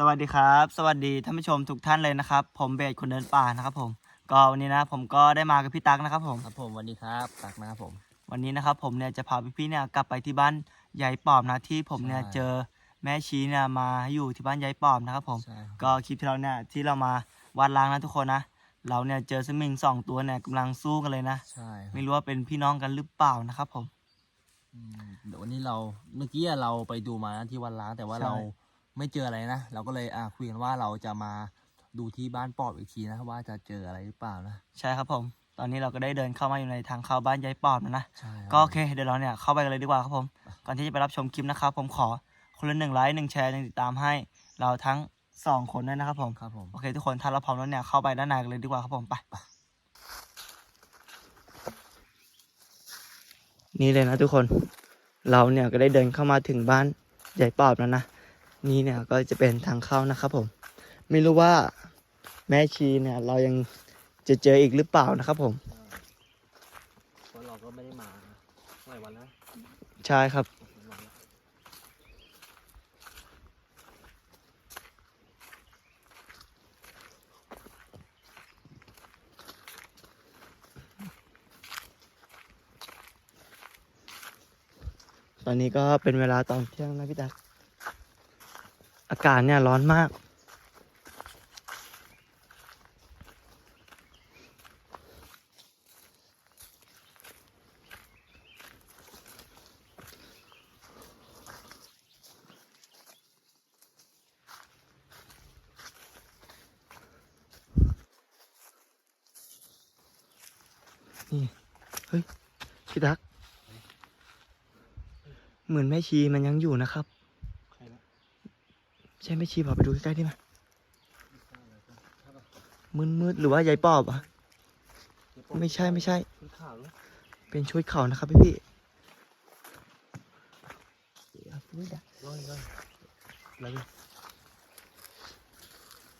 สวัสดีครับ สวัสดีท่านผู้ชมทุกท่านเลยนะครับ ผมเบสคนเดินป่านะครับผมก็วันนี้นะผมก็ได้มากับพี่ตั๊กนะครับผมครับผมสวัสดีครับตักนะครับผม วันนี้นะครับผมเนี่ยจะพาพี่ๆเนี่ยกลับไปที่บ้านยายปอมนะที่ผมเนี่ยใช่ เจอแม่ชีเนี่ยมาอยู่ที่บ้านยายปอมนะครับผม ใช่ครับก็คลิปที่เราเนี่ยที่เรามาวัดล้างนะทุกคนนะเราเนี่ยเจอสมิงสองตัวเนี่ยกำลังสู้กันเลยนะ ใช่ครับไม่รู้ว่าเป็นพี่น้องกันหรือเปล่านะครับผม อืมเดี๋ยววันนี้เราเมื่อกี้เราไปดูมานะที่วันล้างแต่ว่าใช่ เรา ไม่เจออะไรนะ เราก็เลยอะคุยกันว่าเราจะมาดูที่บ้านปอบอีกทีนะว่าจะเจออะไรหรือเปล่านะใช่ครับผม ตอนนี้เราก็ได้เดินเข้ามาอยู่ในทางเข้าบ้านยายปอมแล้วนะ ใช่รับก็โอเคเดี๋ยวเราเนี่ยเข้าไปกันเลยดีกว่าครับผม ก่อนที่จะไปรับชมคลิปนะครับผมขอคนละหนึ่งไลค์หนึ่งแชร์หนึ่งติดตามให้ เราทั้งสองคนด้วยนะครับผม ครับผม โอเคทุกคนถ้าเราพร้อมแล้วเนี่ยเข้าไปด้านในกันเลยดีกว่าครับผมไป นี่เลยนะทุกคน เราเนี่ยก็ได้เดินเข้ามาถึงบ้านใหญ่ปอบแล้วนะ นี่เนี่ยก็จะเป็นทางเข้านะครับผม ไม่รู้ว่าแม่ชีเนี่ยเรายังจะเจออีกหรือเปล่านะครับผมเพราะเราก็ไม่ได้มาหลายวันแล้วใช่ครับ ตอนนี้ก็เป็นเวลาตอนเที่ยงนะพี่ตัก อากาศเนี่ยร้อนมาก นี่ เฮ้ยพี่ตัก เหมือนแม่ชีมันยังอยู่นะครับ ใช่แม่ชีเปล่าไปดูใกล้ๆดิมามืดมืดๆหรือว่ายายปอบอะไม่ใช่ไม่ใช่คือข่าวแล้วเป็นช่วยเขานะครับพี่พี่ร้อยร้อยอะไรเนี่ย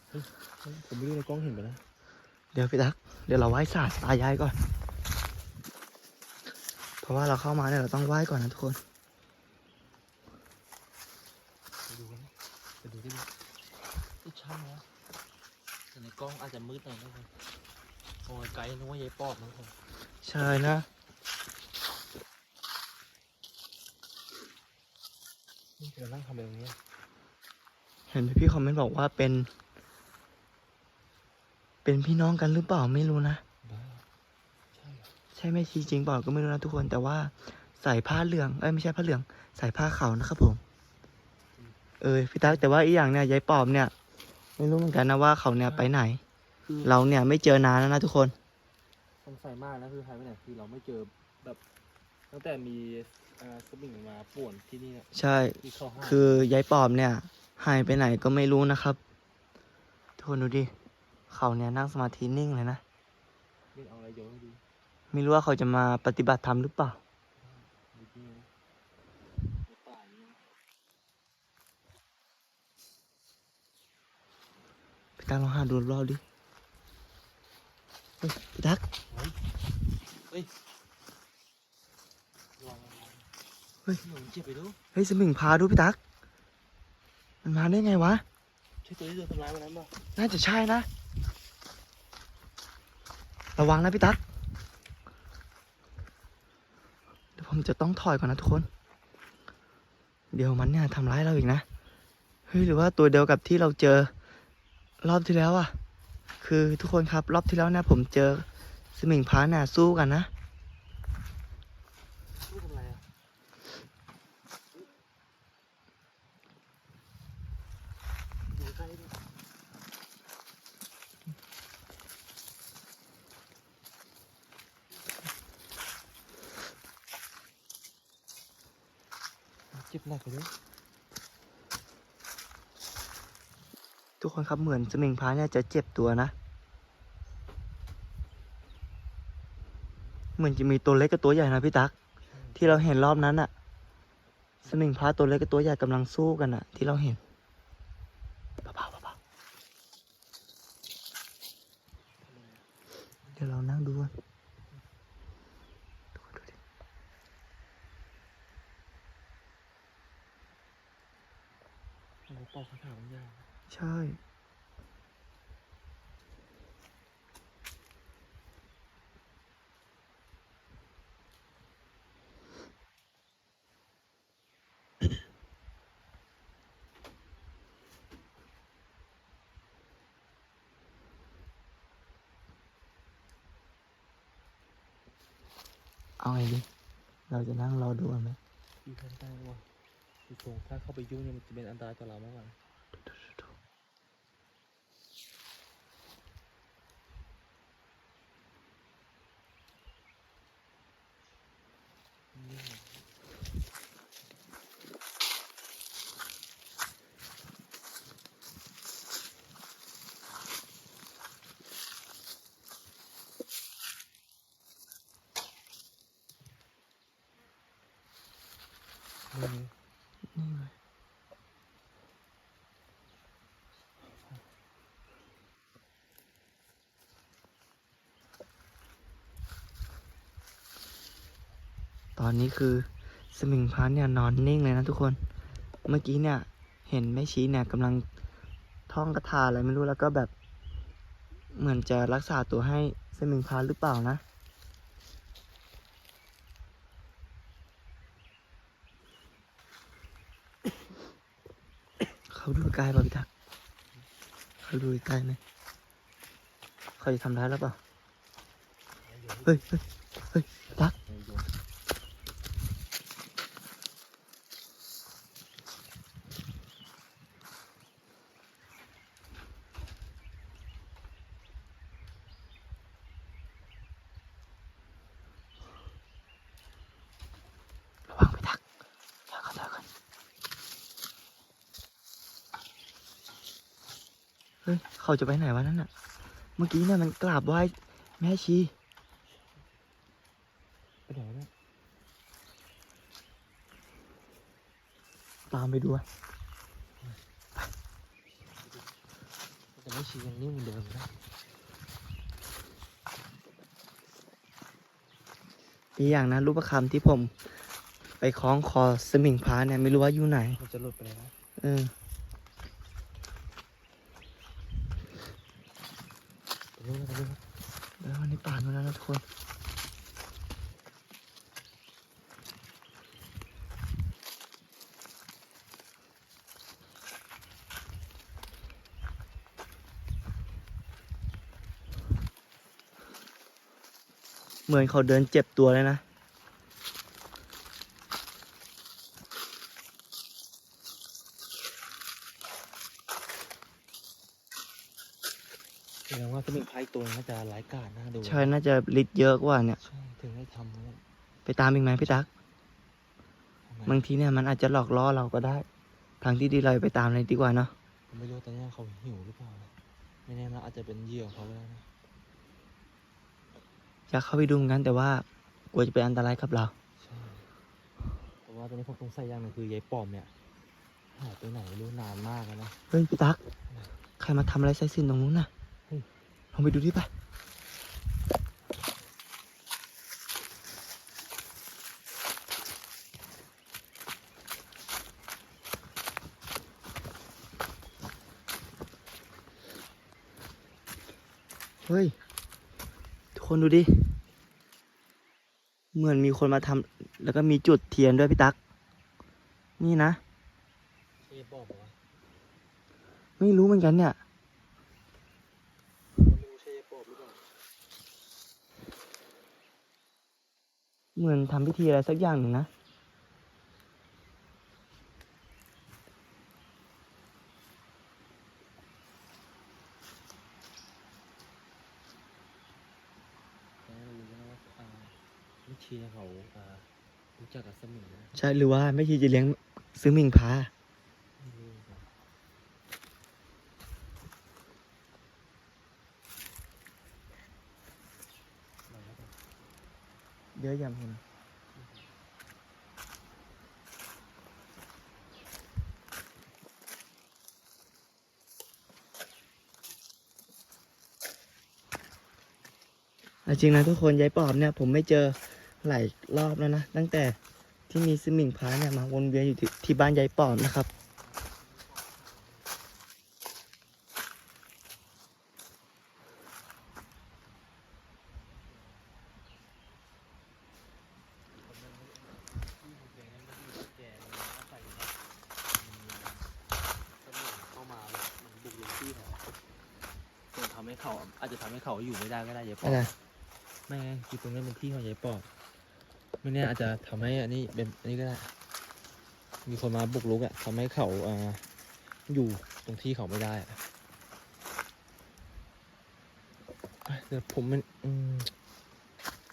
เฮ้ยเฮ้ยผมไม่รู้ในกล้องเห็นไปนะ เดี๋ยวพี่ตัก เดี๋ยวเราไหว้ศาสตร์ตายายก่อน เพราะว่าเราเข้ามาเนี่ยเราต้องไหว้ก่อนนะทุกคน ไปดูกันนะ ไปดูที่นี่ไม่ใช่นะแต่ในกล้องอาจจะมืดหน่อยนะครับโอ้ยไกลนึกว่ายายปอบนะครับใช่นะนี่เรานั่งทำอะไรตรงนี้เห็นพี่ๆคอมเมนต์บอกว่าเป็น เป็นพี่น้องกันหรือเปล่าไม่รู้นะบ้าใช่เหรอใช่แม่ชีจริงเปล่าก็ไม่รู้นะทุกคน แต่ว่าใส่ผ้าเหลืองเอ้ยไม่ใช่ผ้าเหลือง ใส่ผ้าขาวนะครับผม เออพี่ตั๊กแต่ว่าอีกอย่างเนี่ยยายปอบเนี่ย ไม่รู้เหมือนกันนะว่าเขาเนี่ยไปไหน คือเราเนี่ยไม่เจอนานแล้วนะทุกคน สงสัยมากนะคือหายไปไหนคือเราไม่เจอแบบ ตั้งแต่มีอ่าสมิงมาป่วนที่นี่เนี่ยใช่ ที่เข้าห้างคือยายปอบเนี่ย หายไปไหนก็ไม่รู้นะครับทุกคนดูดิเขาเนี่ยนั่งสมาธินิ่งเลยนะ นี่เอาอะไรโยนให้ดูไม่รู้ว่าเขาจะมาปฏิบัติธรรมหรือเปล่า ดูที่นี่ในป่าอย่างนี้นะ พี่ ตั๊กลองหาดูรอบๆดิเฮ้ยพี่ตั๊กเฮ้ยระวังระวังเฮ้ยหนูเจ็บไปดูเฮ้ยสมิงพาดูพี่ตั๊กมันมาได้ไงวะใช่ตัวที่โดนทำร้ายวันนั้นป่ะน่าจะใช่นะ ระวังนะพี่ตั๊กเดี๋ยวผมจะต้องถอยก่อนนะทุกคน เดี๋ยวมันเนี่ยทำร้ายเราอีกนะเฮ้ยหรือว่าตัวเดียวกับที่เราเจอ รอบที่แล้วอะคือทุกคนครับ รอบที่แล้วนะผมเจอสมิงพาเนี่ยสู้กันนะ ลูกทำไรอะดูใกล้ดิเจ็บหนักเลย ทุก คนครับเหมือนสมิงพาเนี่ยจะเจ็บตัวนะ เหมือนจะมีตัวเล็กกับตัวใหญ่นะพี่ตั๊กที่เราเห็นรอบนั้นอะสมิงพาตัวเล็กกับตัวใหญ่กำลังสู้กันอะที่เราเห็นเบาๆเบาๆเดี๋ยวเรานั่งดูกันทุกคนดูดิโอ้โหปอกคาถาบางอย่างใช่ เอาไงดีเราจะนั่งรอดูกันไหม อยู่ทางใต้ว่ะดูทรงถ้าเข้าไปยุ่งเนี่ยมันจะเป็นอันตรายต่อเรามากกว่า ตอนนี้คือสมิงพรานเนี่ยนอนนิ่งเลยนะทุกคน เมื่อกี้เนี่ย เห็นแม่ชีเนี่ยกำลังท่องคาถาอะไรไม่รู้แล้วก็แบบ เหมือนจะรักษาตัวให้สมิงพรานหรือเปล่านะ เขาดูใกล้ป่ะพี่ทักเขาดูใกล้ไหมเขาจะทำร้ายแล้วเปล่า เฮ้ยเฮ้ยเฮ้ยทักษ์ ไอ้โยม ระวังพี่ทักษ์ถอยก่อนถอยก่อน เฮ้ยเขาจะไปไหนวะนั่นน่ะ เมื่อกี้เนี่ยมันกราบไหว้แม่ชีไปไหนวะเนี่ยตามไปดูอะแต่ไม่ชี้ยังนิ่งเหมือนเดิมนะอีกอย่างนะรูปประคำที่ผม ไปคล้องคอสมิงพรานเนี่ยไม่รู้ว่าอยู่ไหน มันจะหลุดไปเลยนะเออ ไปเรื่อยๆไปเรื่อย แล้ววัน นะทุกคนเหมือนเขาเดินเจ็บตัวเลยนะ ๆแสดงว่าสมิงพรายตัวนี้น่าจะร้ายกาจน่าดูใช่น่าจะฤทธิ์เยอะกว่าเนี่ย ใช่ถึงได้ทำเนี่ยไปตามอีกไหมพี่ตั๊กทำไมบางทีเนี่ยมันอาจจะหลอกล่อเราก็ได้ ทางที่ดีเราไปตามเลยดีกว่าเนาะผมไม่รู้ตอนนี้เขาหิวหรือเปล่านะไม่แน่นะอาจจะเป็นเหยื่อของเขาแล้วนะอยากเข้าไปดูเหมือนกันแต่ว่ากลัวจะเป็นอันตรายกับเรา ใช่แต่ว่าตอนนี้ผมสงสัยอย่างหนึงคือยายป้อมเนี่ยหายไปไหนไม่รู้นานมากแล้วนะ เฮ้ยพี่ตั๊กใครมาทำอะไรใส่สินตรงนู้นน่ะเฮ้ยลองไปดูดิไป เฮ้ย ทุกคนดูดิ เหมือนมีคนมาทำแล้วก็มีจุดเทียนด้วยพี่ตั๊ก นี่นะใช่ยายป้อมเหรอวะไม่รู้เหมือนกันเนี่ยผมไม่รู้ใช่ยายป้อมหรือเปล่าเหมือนทำพิธีอะไรสักอย่างหนึ่งนะ แต่เรารู้นะว่าอ่าไม่เชีเขาอ่ารู้จักกับสมิงนะใช่หรือว่าไม่ชีจะเลี้ยงซื้อมิงพาเยอะยังเห็นจริงนะทุกคนยายปอบเนี่ยผมไม่เจอ หลายรอบแล้วนะ ตั้งแต่ที่มีสมิงพาเนี่ยมาวนเวียนอยู่ที่บ้านยายปอมนะครับ ทำให้เขาอาจจะทำให้เขาอยู่ไม่ได้ก็ได้ยายปอบไม่งั้นคืตรงนี้เป็นที่ของยายปอบ ไม่แน่อาจจะทำให้อันนี้เป็นอันนี้ก็ได้ มีคนมาบุกรุกอะทำให้เขาอ่าอยู่ตรงที่เขาไม่ได้อะเดี๋ยวผมมันอืม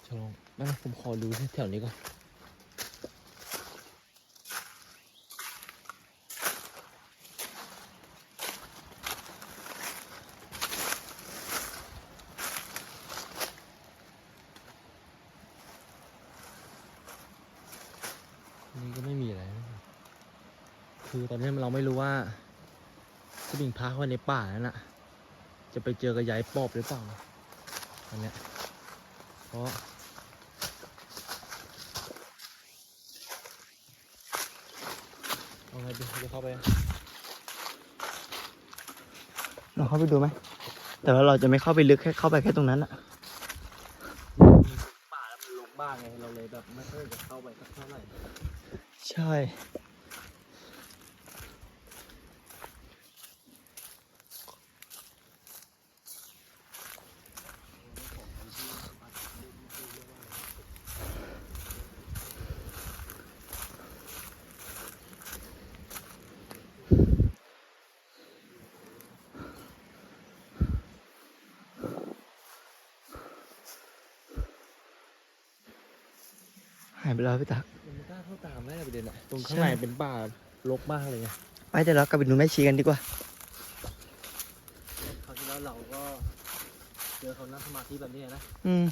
ชะลองบ้านผมขอดูที่แถวนี้ก่อน นนี้ก็ไม่มีอะไรนะคือตอนนี้เราไม่รู้ว่าสปริงพาเข้าไปในป่านั่นน่ะจะไปเจอกับยายปอบหรือเปล่าอันเนี้ยเพราะเอาไงดีจะเข้าไปเราเข้าไปดูไหม แต่ว่าเราจะไม่เข้าไปลึกแค่เข้าไปแค่ตรงนั้นอะป่าแล้วมันลกบ้างไง เราเลยแบบไม่ค่อยจะเข้าไปสักเท่าไหร่ ใช่หายไปแล้วพี่ ตักมันไม่กล้าเข้าตามแม่ประเด็นอะตรงใช่ข้างในเป็นป่ารกมากเลยไงไปแต่เรากลับไปดูแม่ชีกันดีกว่าคราวที่แล้วเราก็เจอเขานั่งสมาธิแบบนี้นะอืม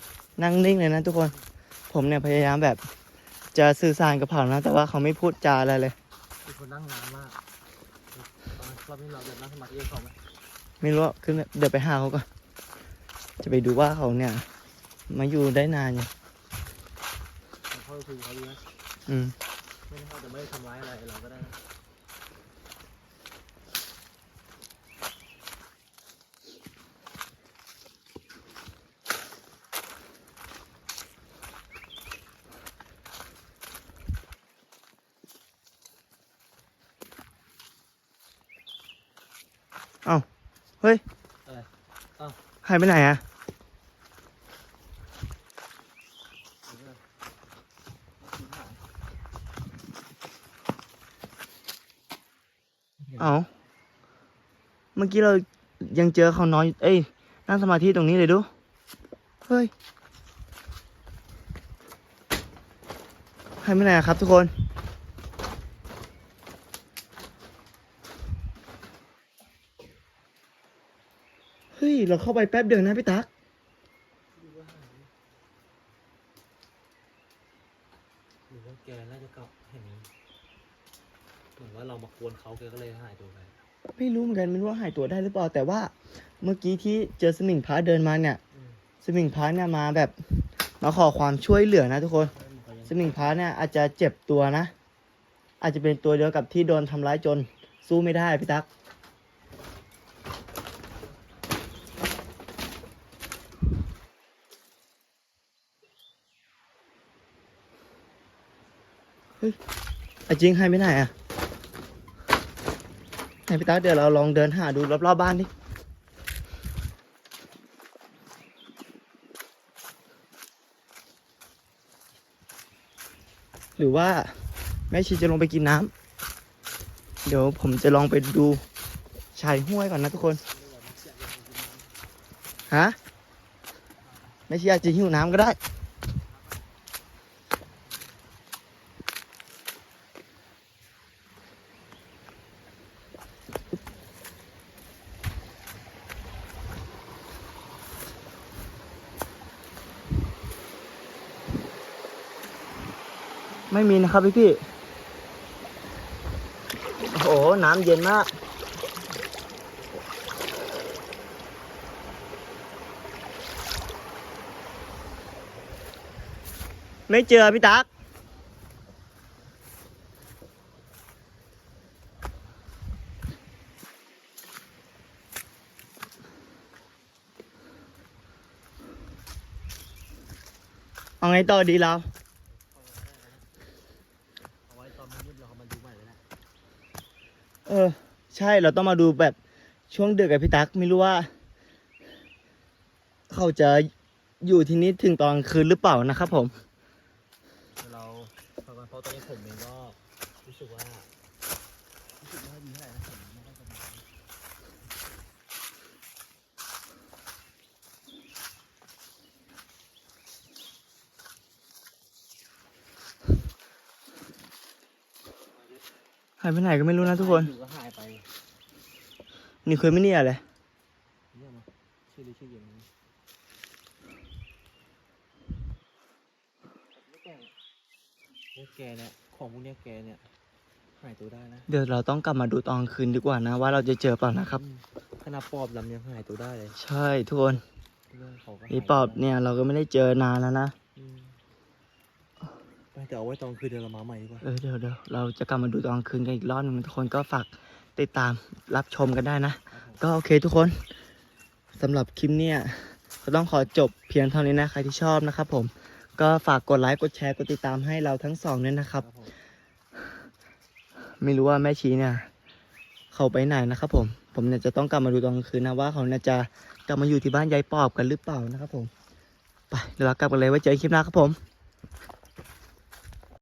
นั่งนิ่งเลยนะทุกคน ผมเนี่ยพยายามแบบจะสื่อสารกับเขานะ แต่ว่าเขาไม่พูดจาอะไรเลยคือคนนั่งนานมากตอนรอบนี้เราจะนั่งสมาธิกับเขาไหมไม่รู้อะขึ้นเดี๋ยวไปหาเขาก่อนจะไปดูว่าเขาเนี่ย มาอยู่ได้นานยังเราเข้าไปคุยกับเขาดูนะ อืมไม่ได้เขาจะไม่ได้ทำร้ายอะไรเราก็ได้นะเฮ้ยอะไรอ้าวหายไปไหนอะ เดี๋ยวก่อน เอา เมื่อกี้เรายังเจอเขาน้อนเอ้ย นั่งสมาธิตรงนี้เลยดู เฮ้ยหายไปไหนครับทุกคน เฮ้ย เราเข้าไปแป๊บเดียวนะพี่ตั๊กหรือว่าแกน่าจะกลับเห็นเหมือนว่าเรามากวนเขาแกก็เลยหายตัวไป ไม่รู้เหมือนกันไม่รู้ว่าหายตัวได้หรือเปล่า แต่ว่าเมื่อกี้ที่เจอสมิงพระเดินมาเนี่ยอืมสมิงพระเนี่ยมาแบบมาขอความช่วยเหลือนะทุกคนใช่มันก็ยังสมิงพระเนี่ยอาจจะเจ็บตัวนะ อาจจะเป็นตัวเดียวกับที่โดนทำร้ายจนสู้ไม่ได้พี่ตั๊กเฮ้ยอะจริงให้ไม่ได้อะไห นพี่ตั๊กเดี๋ยวเราลองเดินหาดูรอบๆบ้านดิหรือว่าแม่ชีจะลงไปกินน้ำเดี๋ยวผมจะลองไปดูชายห้วยก่อนนะทุกคน ฮะแม่ชีอาจจะหิวน้ำก็ได้ ไม่มีนะครับพี่พี่โอ้โห น้ำเย็นมาก ไม่เจอพี่ตักเอาไงต่อดีเรา เอาไว้ตอนมืดๆเราเอามาดูใหม่เลยนะ เออ ใช่เราต้องมาดูแบบช่วงดึกกับพี่ตั๊กไม่รู้ว่า เขาจะอยู่ที่นี่ถึงตอนคืนหรือเปล่านะครับผม เราตอนนี้ผมเองก็รู้สึกว่ารู้สึกว่าดีเท่าไหร่นะผมไม่ได้สบาย หายไปไหนก็ไม่รู้นะทุกคน อยู่ก็หายไปนี่เคยไม่เนี่ยเลยเนี่ยมาชื่อหรือชื่อเย็นนี้เนี่ยแกเนี่ยของพวกเนี้ยแกเนี่ยหายตัวได้นะ เดี๋ยวเราต้องกลับมาดูตอนกลางคืนดีกว่านะ ว่าเราจะเจอเปล่านะครับอืมขนาดปอบลำยังหายตัวได้เลยใช่ทุกคน เรื่องเขาก็ไอ้หายปอบตัวได้เนี่ยเราก็ไม่ได้เจอนานแล้วนะ อืม ไปแต่เอาไว้ตอนคืนเดี๋ยวเรามาใหม่ดีกว่าเออเดี๋ยวเดี๋ยวเราจะกลับมาดูตอนกลางคืนกันอีกรอบหนึงทุกคนก็ฝากติดตามรับชมกันได้นะครับผมก็โอเคทุกคนสำหรับคลิปเนี่ยก็ต้องขอจบเพียงเท่านี้นะใครที่ชอบนะครับผมก็ฝากกดไลค์กดแชร์กดติดตามให้เราทั้งสองด้วยนะครับ ผมไม่รู้ว่าแม่ชีเนี่ยเขาไปไหนนะครับผม ผมเนี่ยจะต้องกลับมาดูตอนกลางคืนนะว่าเขาเนี่ยจะกลับมาอยู่ที่บ้านยายปอบกันหรือเปล่านะครับผม ไปเดี๋ยวเรากลับกันเลยไว้เจอกันคลิปหน้าครับผม